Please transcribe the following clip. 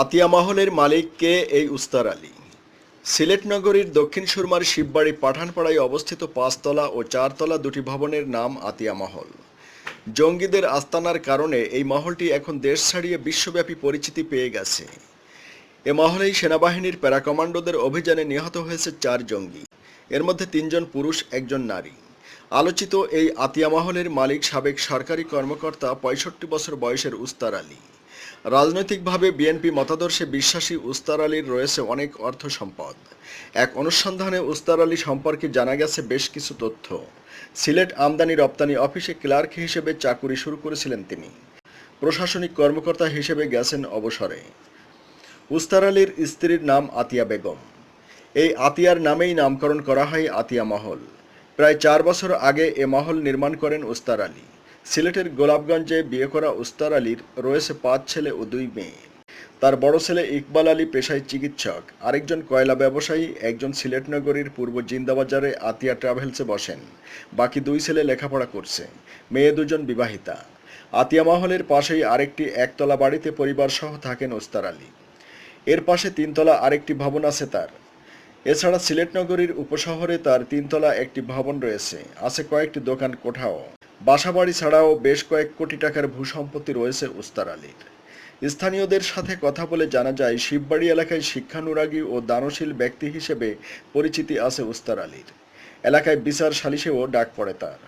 আতিয়া মহলের মালিক কে এই উস্তার আলী? সিলেট নগরীর দক্ষিণ সুরমার শিববাড়ি পাঠানপাড়ায় অবস্থিত পাঁচতলা ও চারতলা দুটি ভবনের নাম আতিয়া মহল। জঙ্গিদের আস্তানার কারণে এই মহলটি এখন দেশ ছাড়িয়ে বিশ্বব্যাপী পরিচিতি পেয়ে গেছে। এ মহলেই সেনাবাহিনীর প্যারাকমান্ডোদের অভিযানে নিহত হয়েছে চার জঙ্গি। এর মধ্যে তিনজন পুরুষ, একজন নারী। আলোচিত এই আতিয়া মহলের মালিক সাবেক সরকারি কর্মকর্তা পঁয়ষট্টি বছর বয়সের উস্তার আলী। রাজনৈতিকভাবে বিএনপি মতাদর্শে বিশ্বাসী উস্তার আলীর রয়েছে অনেক অর্থ সম্পদ। এক অনুসন্ধানে উস্তার আলী সম্পর্কে জানা গেছে বেশ কিছু তথ্য। সিলেট আমদানি রপ্তানি অফিসে ক্লার্ক হিসেবে চাকুরি শুরু করেছিলেন তিনি। প্রশাসনিক কর্মকর্তা হিসেবে গেছেন অবসরে। উস্তার আলীর স্ত্রীর নাম আতিয়া বেগম। এই আতিয়ার নামেই নামকরণ করা হয় আতিয়া মহল। প্রায় চার বছর আগে এ মহল নির্মাণ করেন উস্তার আলী। সিলেটের গোলাপগঞ্জে বিয়ে করা উস্তার আলীর রয়েছে পাঁচ ছেলে ও দুই মেয়ে। তার বড় ছেলে ইকবাল আলী পেশায় চিকিৎসক। আরেকজন কয়লা ব্যবসায়ী, একজন সিলেট নগরীর পূর্ব জিন্দাবাজারে আতিয়া ট্রাভেলসে বসেন। বাকি দুই ছেলে লেখাপড়া করছে। মেয়ে দুজন বিবাহিতা। আতিয়া মহলের পাশেই আরেকটি একতলা বাড়িতে পরিবার সহ থাকেন ওস্তার আলী। এর পাশে তিনতলা আরেকটি ভবন আছে তার। এছাড়া সিলেট নগরীর উপশহরে তার তিনতলা একটি ভবন রয়েছে। আছে কয়েকটি দোকান কোঠাও। বাসাবাড়ি ছাড়াও বেশ কয়েক কোটি টাকার ভূসম্পত্তি রয়েছে উস্তার আলীর। স্থানীয়দের সাথে কথা বলে জানা যায়, শিববাড়ি এলাকায় শিক্ষানুরাগী ও দানশীল ব্যক্তি হিসেবে পরিচিতি আছে উস্তার আলীর। এলাকায় বিচার সালিশেও ডাক পড়ে তার।